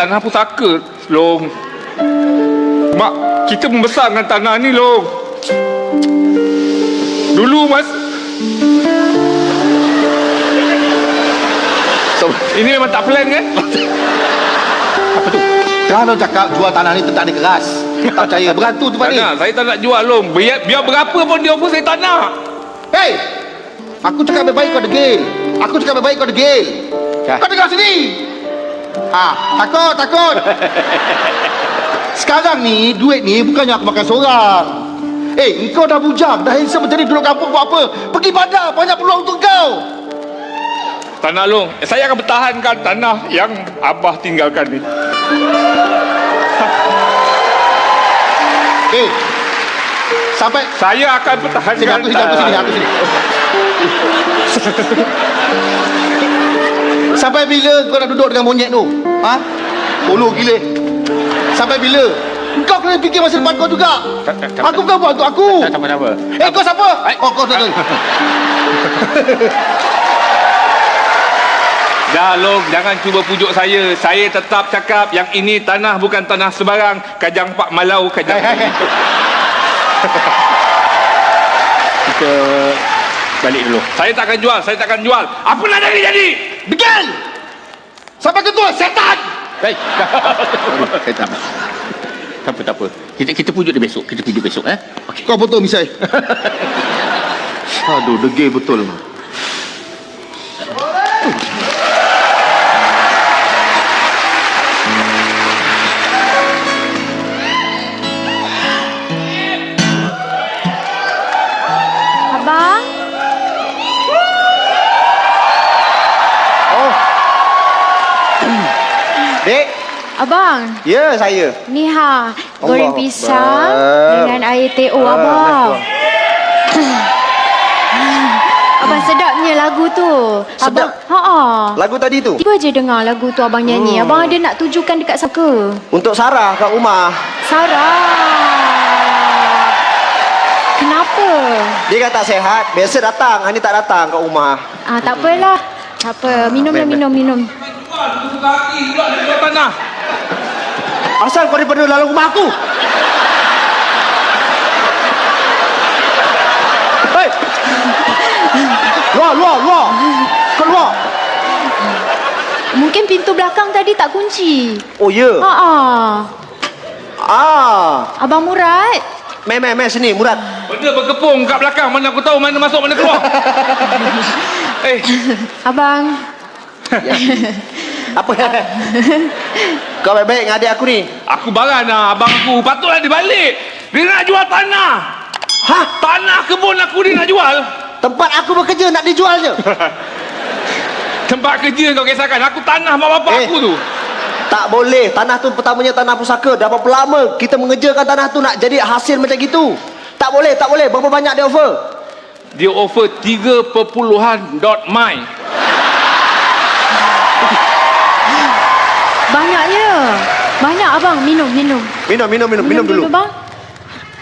tanah pusaka, Long. Mak, kita membesarkan tanah ni, Long. Dulu, Mas... So, Ini memang tak plan, kan? apa tu? Kalau cakap jual tanah ni tentang ni keras. Tak percaya. Berantu Tak ni. saya tak nak jual, Long. Biar, biar berapa pun dia offer saya tak nak. Hei! Aku cakap baik-baik kau degil. Aku cakap baik-baik kau degil. Kau dengar sini. Ah, takut, takut. Sekarang ni, duit ni bukannya aku makan seorang. Eh, engkau dah bujang, dah handsome macam ni duduk kampung buat apa? Pergi bandar, banyak peluang untuk kau. Tanah, Long. Eh, Saya akan pertahankan tanah yang Abah tinggalkan ni. Eh, sampai Saya akan pertahankan sini, aku sini, aku sini, aku sini. Sampai bila kau nak duduk dengan monyet tu? Ha? Polo gila. Sampai bila? Kau kena fikir masa depan kau juga. Tak- tak- tak- Aku bukan buat untuk aku. Tak apa-apa. Eh, kau siapa? Oh, kau tak. Dah Long, jangan cuba pujuk saya. Saya tetap cakap yang ini tanah bukan tanah sebarang. Kajang Pak Malau, Kajang. Hei, hei, hei. Kita balik dulu. Saya takkan jual, saya takkan jual. Apa nak jadi jadi? Degil! Sampai ketua, setan! Hei. saya tak. Tak apa, tak apa. Kita kita pujuk dia besok. Kita pujuk besok eh. Okey. Kau betul, Misai. Aduh, degil betul. Abang, ya saya. ni ha, goreng Allah pisang Akbar. dengan air teh o Ah, abang. abang sedapnya lagu tu. Abang, Sedap? ha Lagu tadi tu Tiba je dengar lagu tu abang nyanyi. Hmm. Abang ada nak tujukan dekat siapa? untuk Sarah kat rumah. Sarah. Kenapa? Dia kata sehat, biasa datang, hari ni tak datang kat rumah. Ah, tak apalah. Tak apa. Minum lah, Baik, minum, minum. Dia jual tanah. Asal kau daripada dalam rumah aku? Hei! Luar, luar, luar! Keluar! Mungkin pintu belakang tadi tak kunci. Oh, ya? Ha ah. Ah! Abang Murad. Meh, meh, meh, sini, Murad. Benda berkepung kat belakang. Mana aku tahu mana masuk, mana keluar. eh, Abang. Ya. Apa? kau baik-baik dengan adik aku ni? aku baran lah abang aku. Patutlah dia balik. Dia nak jual tanah. Hah? Tanah kebun aku dia nak jual. Tempat aku bekerja nak dijual je? Tempat kerja kau kisahkan. Aku tanah mak bapak Eh. aku tu. Tak boleh. Tanah tu pertamanya tanah pusaka. Dah berapa lama kita mengerjakan tanah tu nak jadi hasil macam gitu. Tak boleh, tak boleh. Berapa banyak dia offer? Dia offer 3 Banyaknya. Banyak abang. Minum, minum. Minum, minum, minum, minum dulu. bang.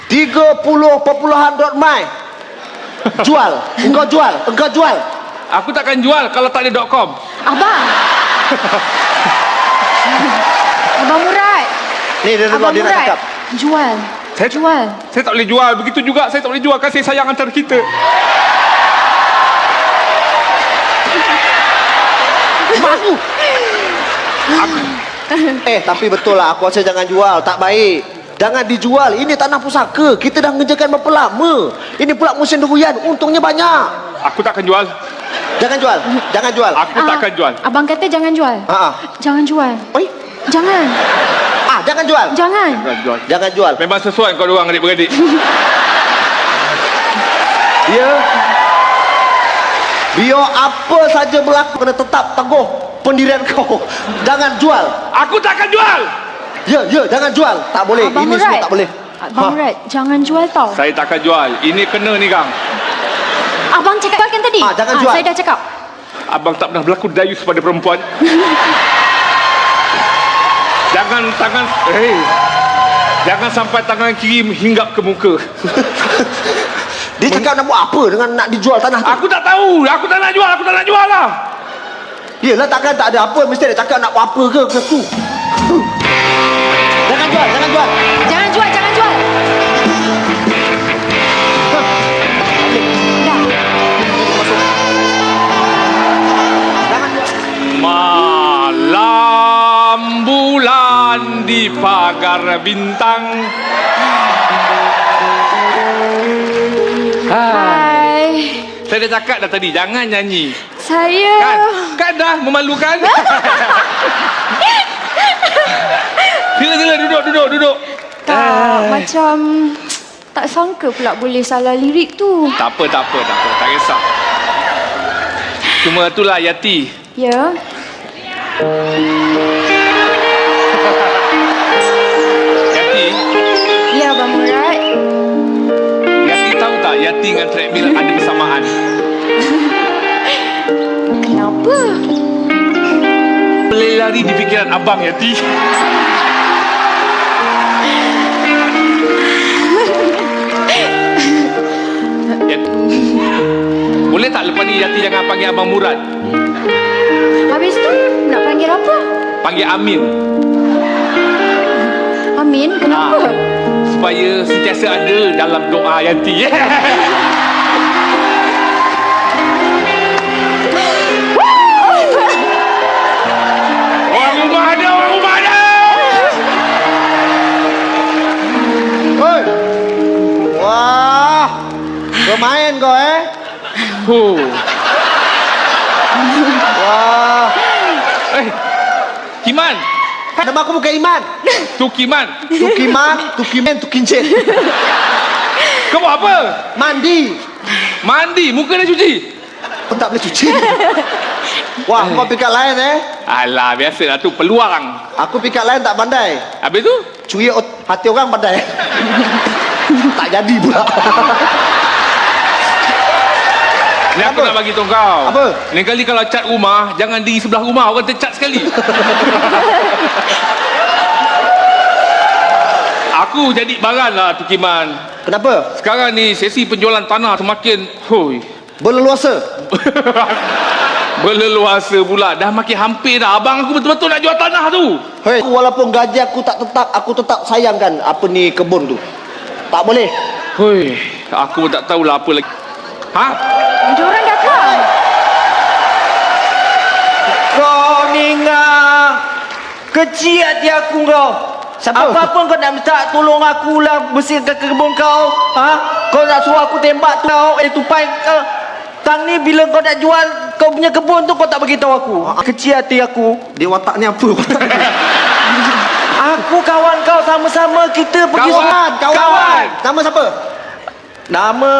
30 perpuluhan dot my. Jual. Engkau jual. Engkau jual. Aku takkan jual kalau tak ada dot com. Abang. abang Murad. Ni dia Abang dia nak Murad. cakap. Jual. Saya- Jual. Saya tak boleh jual. Begitu juga saya tak boleh jual kasih sayang antara kita. Mak aku. Eh, tapi betul lah. Aku rasa jangan jual. Tak baik. Jangan dijual. Ini tanah pusaka. Kita dah mengerjakan berapa lama. Ini pula musim durian. Untungnya banyak. Aku takkan jual. Jangan jual. Jangan jual. Aku Ah, takkan jual. Abang kata jangan jual. Ha. Jangan jual. Oi. Jangan. Ah, jangan jual. Jangan. Jual. Jangan jual. Memang sesuai kau orang adik-beradik. Ya. Biar apa saja berlaku kena tetap teguh pendirian kau. Jangan jual. Aku takkan jual. Ya, ya, jangan jual. Tak boleh. Abang Ini Murad. semua tak boleh. Abang Ha. Murad, jangan jual tau. Saya takkan jual. Ini kena ni kang. Abang cakap kan tadi? Ah, jangan jual. Saya dah cakap. Abang tak pernah berlaku dayus pada perempuan. Jangan tangan eh Jangan sampai tangan kiri hinggap ke muka. Dia cakap nak buat apa dengan nak dijual tanah tu? Aku tak tahu. Aku tak nak jual. Aku tak nak jual lah. Yelah takkan tak ada apa. Mesti dia cakap nak buat apa ke ke tu. Jangan jual, jangan jual. Jangan jual, jangan jual. Dah. Jangan jual. Malam bulan di pagar bintang. Ha. Hai. Saya dah cakap dah tadi, jangan nyanyi. Saya... Kan? Kan dah memalukan? sila, sila, duduk, duduk, duduk. Tak, macam... Tak sangka pula boleh salah lirik tu. Tak apa, tak apa, tak apa. Tak kisah. Cuma itulah Yati. Ya? Yati, Ya, Abang Murad. Yati tahu tak Yati dengan treadmill ada bersamaan? Boleh lari di fikiran abang Yati. Yat- Boleh tak lepas ni Yati jangan panggil Abang Murad Habis tu, nak panggil apa? Panggil Amin Amin, kenapa? Ah. Supaya sentiasa ada dalam doa Yati Orang Pemain kau eh. Huh. Wah. Eh, Kiman Nama aku bukan Iman. Tu Kiman Tukiman, Tukimen, Tukincin. Kau buat apa? Mandi. Mandi, muka dah cuci Kau tak boleh cuci. Wah, kau pikat lain eh. Alah, biasalah tu peluang Aku pikat lain tak pandai. Habis tu Cuyi ot- hati orang pandai. tak jadi pula. Ni aku nak bagi tahu kau. Apa? Lain kali kalau cat rumah, jangan di sebelah rumah. Orang tercat sekali. aku jadi baran lah Tukiman. Kenapa? Sekarang ni sesi penjualan tanah semakin... Hui. Berleluasa. Berleluasa pula. Dah makin hampir dah. Abang aku betul-betul nak jual tanah tu. Hei, walaupun gaji aku tak tetap, aku tetap sayangkan apa ni kebun tu. Tak boleh. Hui. Aku tak tahulah apa lagi. Ha? Diorang datang. Kau ni ngah Kecil hati aku kau Siapa? Apa-apa kau nak minta tolong aku lah Bersihkan kebun kau ha? Kau nak suruh aku tembak tu kau Eh tupai kau Tang ni bila kau nak jual Kau punya kebun tu kau tak beritahu aku Kecil hati aku Dia watak ni apa? Watak. Aku kawan kau sama-sama Kita pergi Kawan, kawan. Kawan Nama siapa? Nama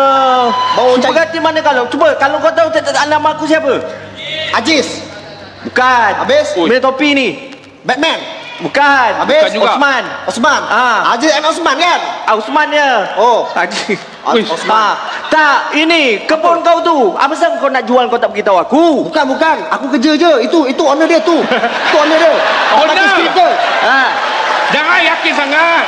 Bawa Cuba cari. kata mana kalau Cuba kalau kau tahu tak, tak, tak, nama aku siapa Aziz. Bukan Habis? Oi. Bila topi ni Batman. Bukan Habis? Bukan juga. Osman Osman. Ah. Aziz and Osman kan? Ah, Osman dia Oh. Haji. Ui. Osman. Ha, tak, ini kebun kau tu. Apa sebab kau nak jual kau tak beritahu aku? Bukan, bukan. Aku kerja je. Itu itu owner dia tu. Itu owner dia. Owner? Speaker. Ha. Jangan yakin sangat.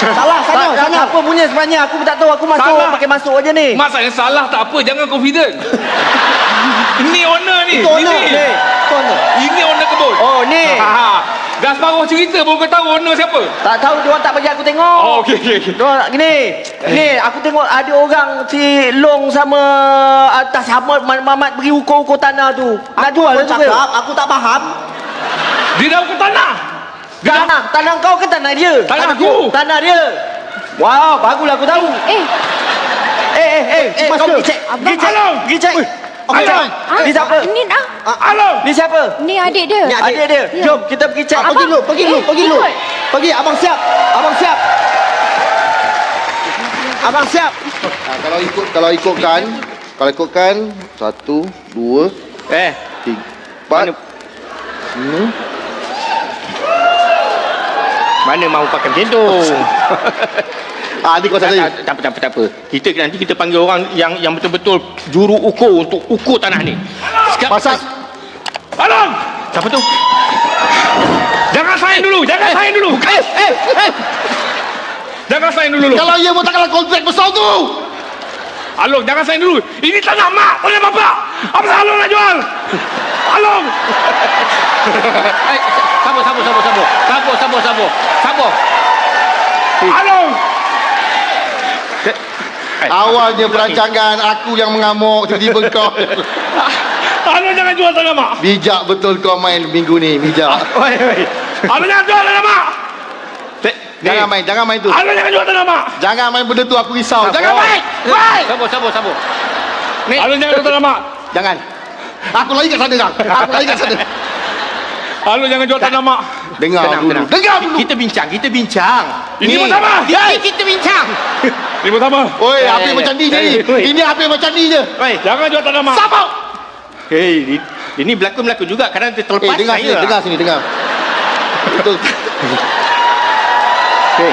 Salah, Tak, sana, tak, sana. apa punya sebenarnya aku tak tahu aku masuk Salah. pakai masuk aja ni. Masalahnya salah tak apa. Jangan confident. Ini owner ni. Itu owner. Ini. Itu owner. Ini owner kebun. Oh, ni. Ha. Dah separuh cerita baru kau tahu owner siapa. Tak tahu dia orang tak bagi aku tengok. Oh, okey okey okey. Dia orang gini. Ni aku tengok ada orang si Long sama atas Hamad Mamat pergi ukur-ukur tanah tu. Nak jual Aku tu ke? cakap, aku tak faham. Dia dah ukur tanah. Tanah, tanah kau ke tanah dia? Tanah dia. aku. Tanah dia. Wow, baguslah aku tahu. Eh, Eh, eh, eh, eh, kau pergi cek. Pergi cek. Pergi cek. Okey, Along. Abang. ah, Ni siapa? Ni dah. Along. Ni siapa? Ni adik dia. Ni Adik dia. Jom, kita pergi cek. Ah, pergi dulu, pergi dulu, Eh, pergi dulu. Pergi, abang siap. Abang siap. Abang siap. Kalau ikut kalau ikutkan kalau ikutkan satu dua Eh, tiga empat Mana? Mana mau pakai macam tu? ah ni kau tak, tak, tak, apa, tak, apa, tak apa. Kita nanti kita panggil orang yang yang betul-betul juru ukur untuk ukur tanah ni. Sekarang, pasal Along. Siapa tu? Jangan sign dulu. Jangan sign dulu. eh eh eh Jangan sign dulu. kalau ia mau tak kalah kontrak besar tu Along, jangan sign dulu. Ini tanah mak, tanah bapak. Apa salah Along nak jual? Along. Sabar, sabar, sabar, sabar. Sabar, sabar, sabar. Sabar. Along. Awalnya perancangan aku yang mengamuk tiba-tiba kau. Along jangan jual tanah mak. Bijak betul kau main minggu ni, bijak. Oi, oi. Along jangan jual tanah mak. Jangan main, jangan main tu. Along jangan jual tanah mak. Jangan main benda tu aku risau. Jangan main. Main. Sabar, sabar, sabar. Ni. Along jangan jual tanah mak. Jangan. Aku lari kat sana kang. Aku lari kat sana. Along jangan jual tanah mak. Dengar Tenang, dulu. tenang. Dengar dulu. Kita bincang, kita bincang. Ini pun sama. Ini kita bincang. Ini pun sama. Oi, apa macam ni je ni? Ini apa macam ni je. Oi. Jangan jual tanah mak. Sabar. Hei, ini, ini berlakon-berlakon juga kadang dia Eh, terlepas dengar saya. sini, dengar sini, dengar. Betul. Hei,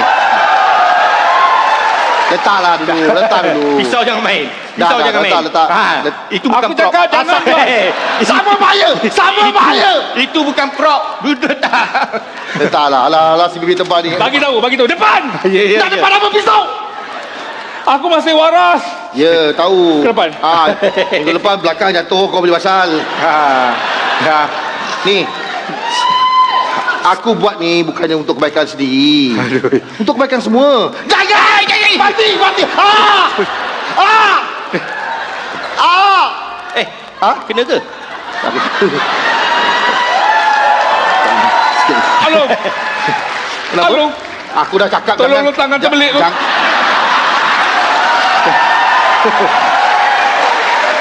Letaklah dulu, letak dulu. pisau jangan main. Dah, Pisau dah, jangan main. letak, letak. Ha, Let- itu Aku bukan prop. cakap jangan Asal- Sama bahaya, sama itu- bahaya. Itu bukan prop. Duduk tak. Letaklah, alah, alah si bibir tebal ni. Bagi tahu, bagi tahu. Depan. Ya, ya, Tak ya. depan apa pisau? Aku masih waras. Ya, tahu. Ke depan? Ah, minggu depan belakang jatuh kau boleh pasal. Ha. Ha. Ni. Aku buat ni bukannya untuk kebaikan sendiri. Untuk kebaikan semua. Jangan! Jangan! Mati! Mati! Ah! Ah! Ah! Eh, Ha? kena ke? Along. Kenapa? Along. Aku dah cakap Tolong lu tangan terbelit lu. jang-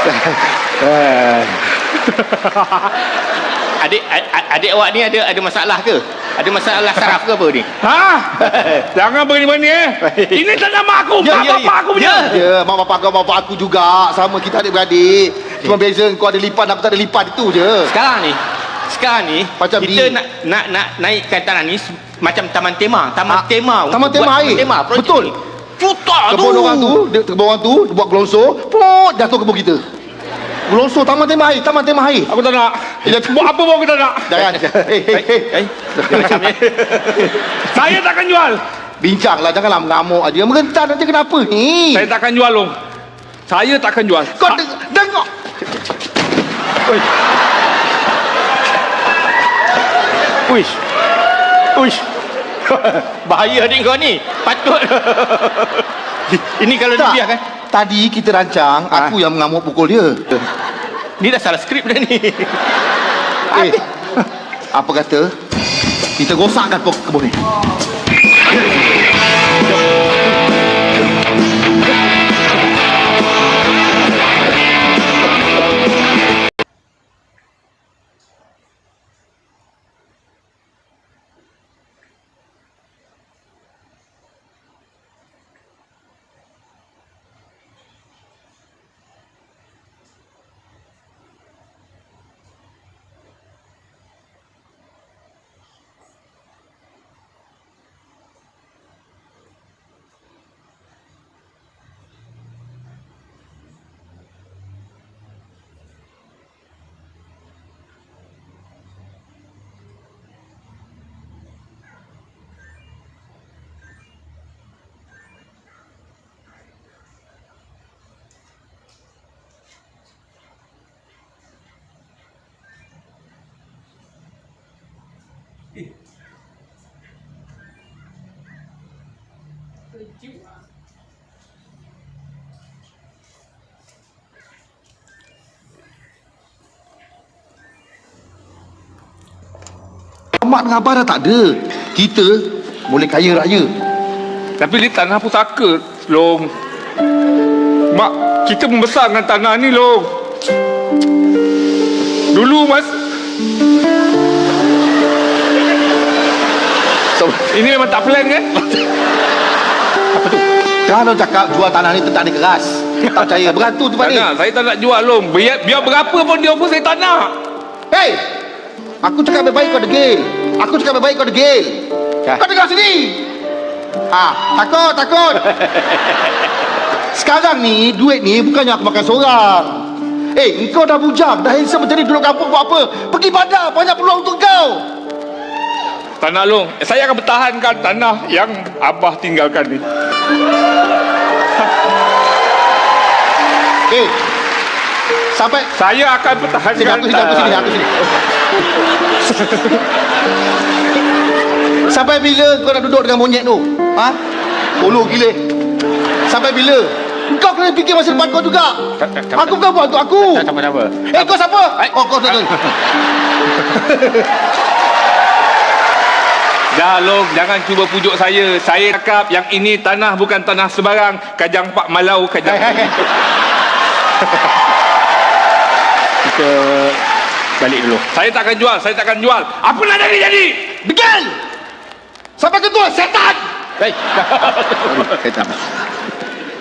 Adik adik awak ni ada ada masalah ke? Ada masalah saraf ke apa ni? Ha? Jangan berani-berani eh. Ini tanah mak aku. Ya, Mak ya, bapak ya. aku punya. Ya, mak bapak kau bapak aku juga. Sama kita adik-beradik. Cuma beza kau ada lipat aku tak ada lipat itu je. Sekarang ni sekarang ni Macam kita ni. nak nak nak naikkan tanah ni macam taman tema, taman Ah, tema. taman tema air. Tema, Betul. ni. Putar tu. Kebun orang tu, dia, kebun orang tu, buat gelongsor, put, jatuh kebun kita. Gelongsor taman tema air, taman tema air. Aku tak nak. Buat apa pun aku tak nak. Jangan. Eh, eh, eh. Eh, macam ni. Saya takkan jual. Bincanglah, janganlah mengamuk aja. Merentan aja kenapa ni? Saya takkan jual long. Saya takkan jual. Kau Ha- deng- dengar. Uish. Uish. Bahaya adik kau ni. Patut. Ini kalau Tak. dibiarkan. Tadi kita rancang, Ah. aku yang mengamuk pukul dia. Ni dah salah skrip dah ni. Eh, apa kata? Kita rosakkan pokok kebun ni. Mak dengan dah tak ada. Kita boleh kaya raya. Tapi ni tanah pusaka, long. Mak, kita membesar dengan tanah ni, long. Dulu mas Ini memang tak plan kan? kalau cakap jual tanah ni tak ada keras. Tak percaya. Tempat Tak ni. nak, saya tak nak jual long. Biar, biar berapa pun dia pun saya tak nak. Hei! Aku cakap baik-baik kau degil. Aku cakap baik-baik kau degil. Kau dengar sini. Ah, takut, takut. Sekarang ni, duit ni bukannya aku makan seorang. Eh, engkau dah bujang, dah handsome macam ni duduk kampung buat apa? Pergi bandar, banyak peluang untuk kau. Tanah long. Saya akan bertahankan tanah yang abah tinggalkan ni. Eh. Sampai Saya akan sini pertahankan aku sini aku sini aku sini. Sampai bila kau nak duduk dengan monyet tu? Ha? Ulu gila. Sampai bila? Kau kena fikir masa depan kau juga. Aku bukan buat untuk aku. Sama-sama Eh kau siapa? Oh kau tu. Dah Long, jangan cuba pujuk saya. Saya cakap yang ini tanah bukan tanah sebarang. Kajang Pak Malau, Kajang. Hei hei hei. Kita balik dulu. Saya takkan jual, saya takkan jual. Apa nak jadi jadi? Begil. Sampai ke tu setan. Hei. Saya tak apa.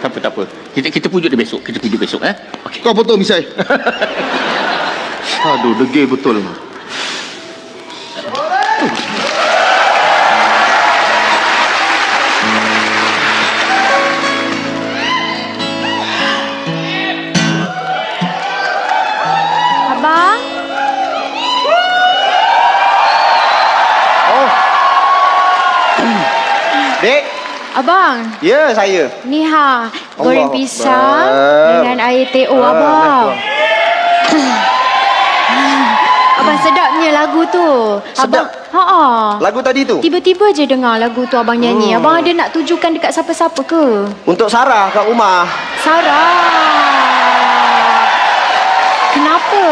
Tak apa, tak apa. Kita kita pujuk dia besok. Kita pujuk besok eh. Okey. Kau betul misai. Aduh, degil betul. Abang? Abang, ya saya. ni ha, goreng Allah pisang Akbar. dengan air teh o Ah, abang. abang sedapnya lagu tu. Abang, Sedap? ha Lagu tadi tu. Tiba-tiba je dengar lagu tu abang nyanyi. Hmm. Abang ada nak tujukan dekat siapa-siapa ke? Untuk Sarah kat rumah. Sarah. Kenapa?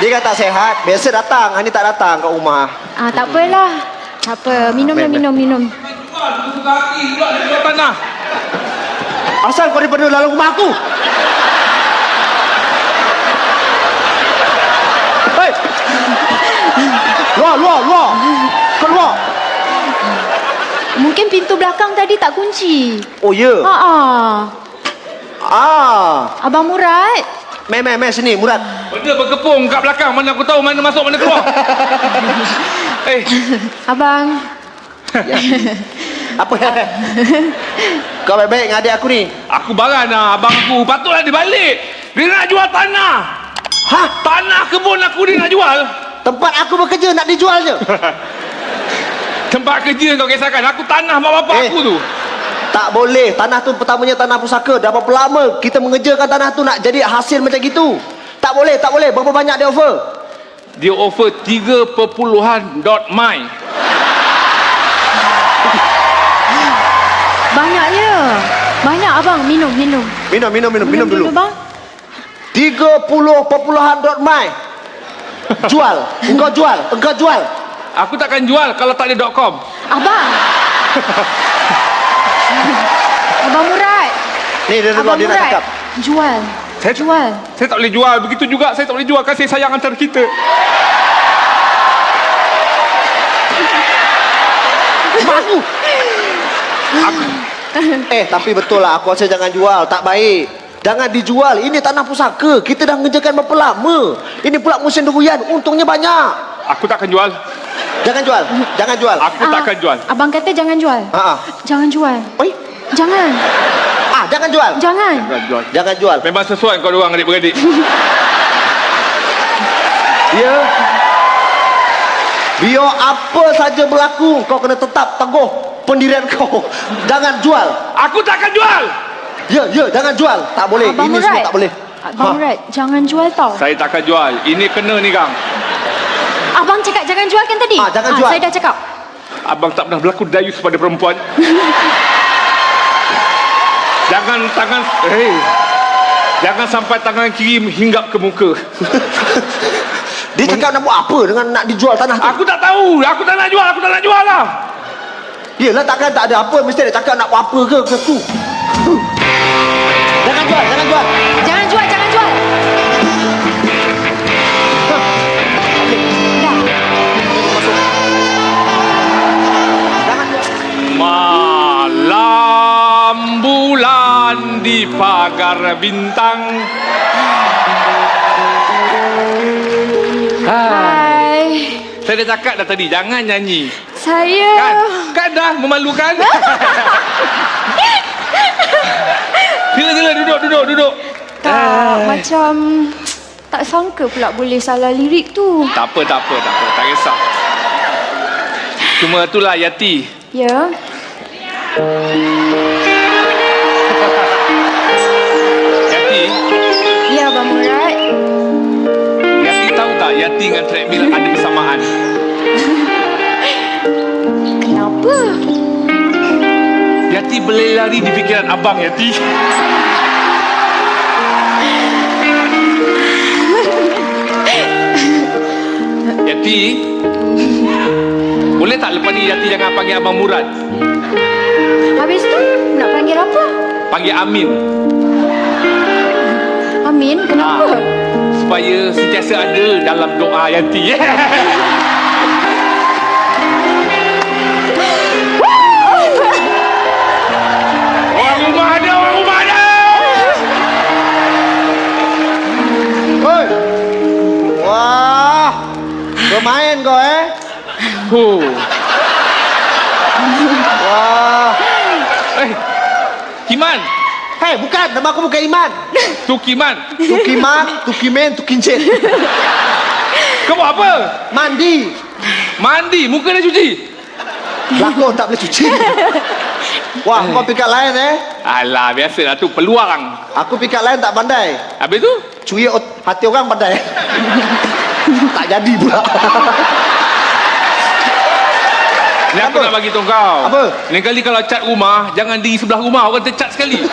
Dia kata tak sehat. Biasa datang, hari ni tak datang kat rumah. Ah, tak apalah. Tak apa. Minumlah, minum, minum. Jual tanah. Asal kau daripada dalam rumah aku? Hei! Luar, luar, luar! Kau luar! Mungkin pintu belakang tadi tak kunci. Oh, ya? Ha ah. Ah! Abang Murad. Meh, meh, meh, sini, Murad. Benda berkepung kat belakang. Mana aku tahu mana masuk, mana keluar. eh, Abang. Apa? kau baik-baik dengan adik aku ni. aku baran lah abang aku. Patutlah dia balik. Dia nak jual tanah. Hah? Tanah kebun aku dia nak jual. Tempat aku bekerja nak dijual je. Tempat kerja kau kisahkan. Aku tanah mak bapak Eh. aku tu. Tak boleh. Tanah tu pertamanya tanah pusaka. Dah berapa lama kita mengerjakan tanah tu nak jadi hasil macam gitu. Tak boleh, tak boleh. Berapa banyak dia offer? Dia offer 3.0 dot my. Banyaknya. Banyak abang. Minum, minum. Minum, minum, minum, minum dulu. bang. 30 perpuluhan dot my. Jual. Engkau jual. Engkau jual. Aku takkan jual kalau tak ada dot com. Abang. abang Murad. Ni dia dulu Abang dia nak cakap. Jual. Saya- Jual. Saya tak boleh jual. Begitu juga saya tak boleh jual kasih sayang antara kita. Mak aku. Eh, tapi betul lah. Aku rasa jangan jual. Tak baik. Jangan dijual. Ini tanah pusaka. Kita dah mengerjakan berapa lama. Ini pula musim durian. Untungnya banyak. Aku takkan jual. Jangan jual. Jangan jual. Aku Ah, takkan jual. Abang kata jangan jual. Ha ah. Jangan jual. Oi. Jangan. Ah, jangan jual. Jangan. Takkan jual. Jangan jual. Memang sesuai kau orang adik-beradik. Ya. Biar apa saja berlaku, kau kena tetap teguh pendirian kau. Jangan jual. Aku takkan jual. Ya, ya, jangan jual. Tak boleh. Abang Ini Murad. semua tak boleh. Abang Ha. Murad, jangan jual tau. Saya takkan jual. Ini kena ni kang. Abang cakap jangan jual kan tadi? Ah, jangan jual. Saya dah cakap. Abang tak pernah berlaku dayus pada perempuan. Jangan tangan eh Jangan sampai tangan kiri hinggap ke muka. Dia cakap nak buat apa dengan nak dijual tanah tu? Aku tak tahu. Aku tak nak jual. Aku tak nak jual lah. Yelah takkan tak ada apa Mesti dia cakap nak buat apa ke ke tu Jangan jual Jangan jual Jangan jual, jangan jual. Dah. Jangan jual Malam bulan di pagar bintang. Hai. Saya dah cakap dah tadi. Jangan nyanyi. Saya... Kan, kan dah memalukan. sila, sila. Duduk, duduk, duduk. Tak, Ay. macam... Tak sangka pula boleh salah lirik tu. Tak apa, tak apa, tak apa. Tak kisah. Cuma itulah Yati. Ya. Yati. Ya, Abang Murad. Yati tahu tak Yati dengan treadmill ada Yati berlari di fikiran abang Yati. Yati, boleh tak lepas ni Yati jangan panggil abang Murad, Habis tu nak panggil apa? panggil Amin Amin, kenapa? supaya sentiasa ada dalam doa Yati. Pemain kau eh. Huh. Wah. Eh, Kiman, Hei, bukan. Nama aku bukan Iman. tu Kiman. Tukiman, Tukimen, Tukincin. Kau buat apa? Mandi. Mandi, muka dah cuci. Lakon tak boleh cuci. Wah, kau pikat lain eh. Alah, biasalah tu peluang. Aku pikat lain tak pandai. Habis tu? Curi ot- hati orang pandai. tak jadi pula. Ni aku Apa? nak bagi tahu kau. Apa? Lain kali kalau cat rumah, jangan di sebelah rumah. Orang tercat sekali.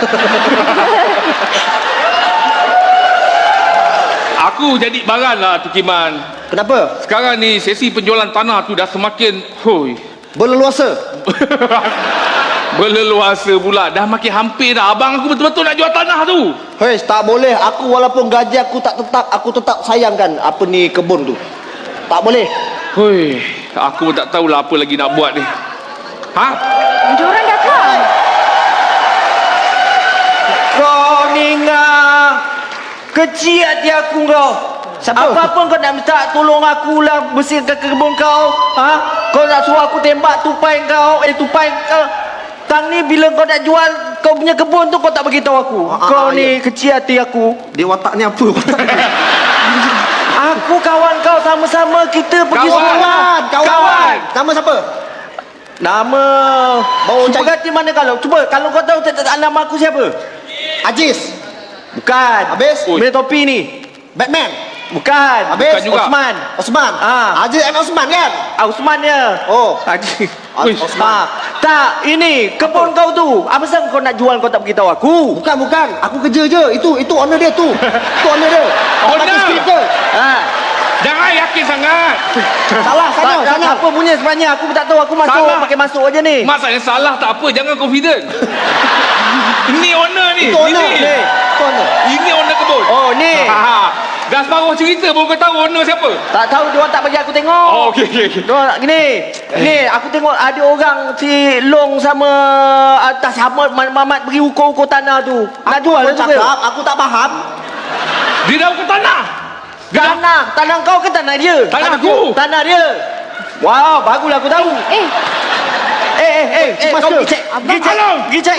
aku jadi barang lah tu Kiman. Kenapa? Sekarang ni sesi penjualan tanah tu dah semakin hui. Berleluasa. Berleluasa pula. Dah makin hampir dah. Abang aku betul-betul nak jual tanah tu. Hei, tak boleh. Aku walaupun gaji aku tak tetap, aku tetap sayangkan apa ni kebun tu. Tak boleh. Hui. Aku pun tak tahulah apa lagi nak buat ni. Ha? Diorang datang. Kau ni ngah. Kecil hati aku kau. Siapa? Apa-apa kau nak minta tolong aku lah bersihkan kebun kau. Ha? Kau nak suruh aku tembak tupai kau. Eh tupai kau. Tang ni bila kau nak jual kau punya kebun tu kau tak beritahu aku. Ah, ah, kau ah, ni ya. kecil hati aku. Dia watak ni apa? Aku kawan kau sama-sama kita pergi Kawan. sekolah. kawan, kawan. Nama siapa? Nama Bawa Cuba cari. ganti mana kalau Cuba kalau kau tahu tak, tak, tak, nama aku siapa Aziz. Bukan Habis? Oi. Bila topi ni Batman. Bukan Habis? Bukan juga. Osman Osman. Ah. Aziz and Osman kan? Ah, Osman dia Oh. Haji Ha, tak, ini kebun kau tu. Apa sebab kau nak jual kau tak beritahu aku? Bukan, bukan. Aku kerja je. Itu itu owner dia tu. Itu owner dia. Owner? Speaker. Ha. Jangan yakin sangat. Salah, sana, tak, sana. apa punya sebenarnya aku tak tahu aku masuk Salah. pakai masuk aja ni. Masalahnya salah tak apa. Jangan confident. Ini owner ni. Itu owner. Ini. Itu owner. Ini owner kebun. Oh, ni. Ha. Dah separuh cerita baru kau tahu owner siapa. Tak tahu dia orang tak bagi aku tengok. Oh, okey okey. okey. Dia orang gini. Ni aku tengok ada orang si Long sama atas Hamad Mamat pergi ukur-ukur tanah tu. Nak jual Aku ke? cakap, aku tak faham. Dia dah ukur tanah. Dia dah Tanah, tanah kau ke tanah dia? Tanah dia. aku. Tanah dia. Wow, baguslah aku tahu. Eh, Eh, eh, eh, eh, kau pergi cek. Pergi cek. Pergi cek.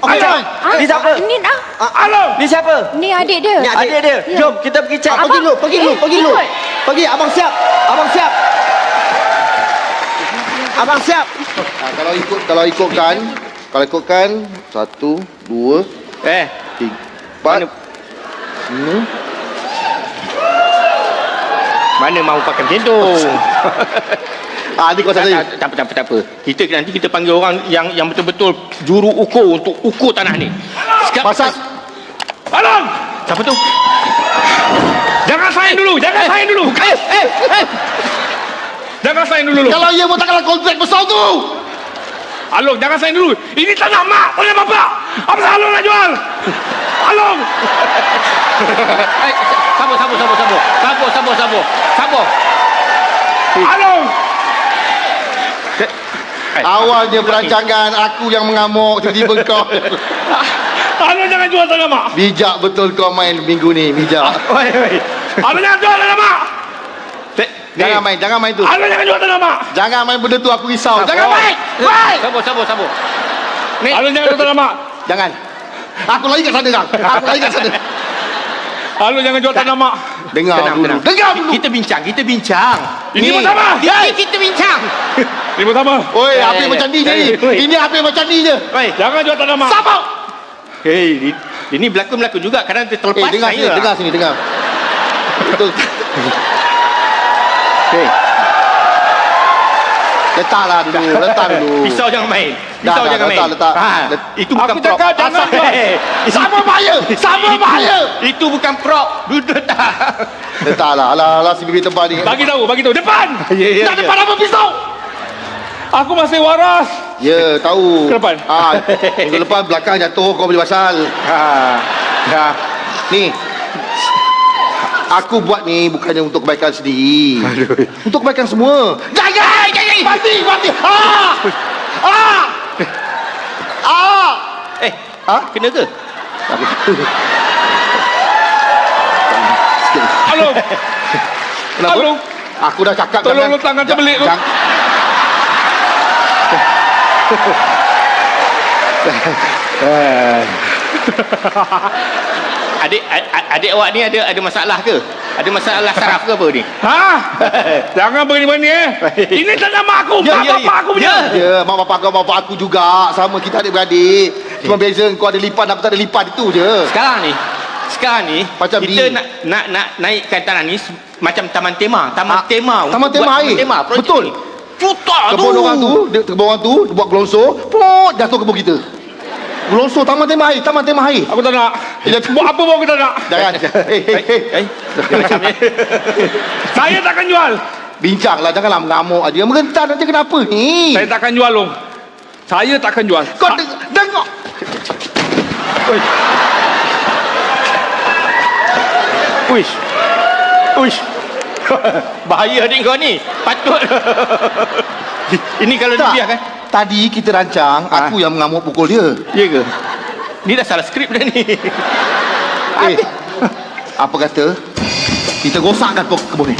Ah, Ni siapa? Ni ah, Along. Ni siapa? ni adik dia. Ni adik. Adik dia. Ya. Jom, kita pergi cek. Ah, Abang. pergi dulu, pergi dulu, Eh, pergi dulu. Pergi, abang siap. Abang siap. Abang siap. Ah, kalau ikut kalau ikutkan, kalau ikutkan satu, dua, Eh, tiga, empat, Mana? mana mau pakai macam tu? Ah, ni kau tak, saya. tak, tak apa, tak apa, tak apa. Kita nanti kita panggil orang yang yang betul-betul juru ukur untuk ukur tanah ni. Sekarang, Pasal Along. Siapa tu? Jangan sign dulu. Jangan sign dulu. Eh, eh, eh. Jangan sign dulu. kalau ia mau takkanlah kontrak besar tu. Along, jangan sign dulu. Ini tanah mak oleh bapak. Apa salah Along nak jual? Along. Eh, sabar, sabar, sabar, sabar. Sabar, sabar, sabar. Sabar. Along. Eh, Awalnya perancangan aku yang mengamuk tiba-tiba kau. Along jangan jual tanah mak. Bijak betul kau main minggu ni, bijak. Oi, oi. Along jangan jual tanah mak. Jangan main, jangan main tu. Along jangan jual tanah mak. Jangan main benda tu aku risau. Jangan main. Eh, Sabar, sabar, sabar. Ni, Along jangan jual tanah mak. Jangan. Aku lagi kat sana dah. Aku lagi kat sana. Along jangan jual tanah mak. Dengar tenang, dulu. tenang. Dengar dulu. Kita bincang, kita bincang. Ini Ni, bersama. Kita, kita bincang. Ini pertama. Oi, Eh, apa eh, macam ni eh, oi. Ini apa macam ni je. Oi, Jangan jual tanah mak. Sabar. Hei, ini, ini berlakon-berlakon juga. Kadang dia Eh, terlepas dengar sini, saya. dengar sini, dengar. Betul. Okey. Letaklah dulu, letak dulu. Pisau jangan main. Dah, Pisau dah, jangan letak, main. letak. Ha, Let- itu bukan Aku prop. cakap jangan. Eh, Sama bahaya, sama itu- bahaya. Itu bukan prop. Duduk tak. Letaklah, alah, alah si bibir tebal ni. Bagi tahu, bagi tahu. Depan! Ya, ya, Tak ya. depan apa pisau? Aku masih waras. Ya, tahu. Ke depan? Ah, minggu lepas belakang jatuh kau boleh pasal. Ha. Ha. Ni. Aku buat ni bukannya untuk kebaikan sendiri. Untuk kebaikan semua. Jangan! Jangan! Mati! Mati! Ah! Ah! Ah! Eh, Ah? kena ke? Halo. Kenapa? Halo. Aku dah cakap Tolong letak tangan terbelik tu. Jangan. Adik adik, adik awak ni ada ada masalah ke? Ada masalah saraf ke apa ni? Ha? Jangan berani-berani eh. Ini tak nama aku. Ya, Mak ya, bapak ya. aku punya. Ya. Ya, mak bapak kau, bapak aku juga. Sama kita adik-beradik. Cuma beza kau ada lipan, aku tak ada lipan. Itu je. Sekarang ni sekarang ni Macam kita ni. nak nak nak naikkan tanah ni macam taman tema, taman Ah, tema. taman tema air. Taman tema, Betul. ni. Juta tu. Kebun orang tu, dia, kebun orang tu, dia buat gelonsor, put, jatuh kebun kita. Gelonsor, taman tema air, taman tema air. Aku tak nak. Buat apa pun aku tak nak. Jangan. Hei, hei, hei. Dia. Saya takkan jual. Bincanglah, janganlah mengamuk aja. Merentan aja kenapa ni? Saya takkan jual long. Saya takkan jual. Kau deng- tengok. Uish. Uish. Bahaya adik kau ni. Patut. Ini kalau Tak. dibiarkan. Tadi kita rancang, aku yang mengamuk pukul dia. Ya ke? Ni dah salah skrip dah ni. Eh, apa kata? Kita rosakkan pokok kebun ni.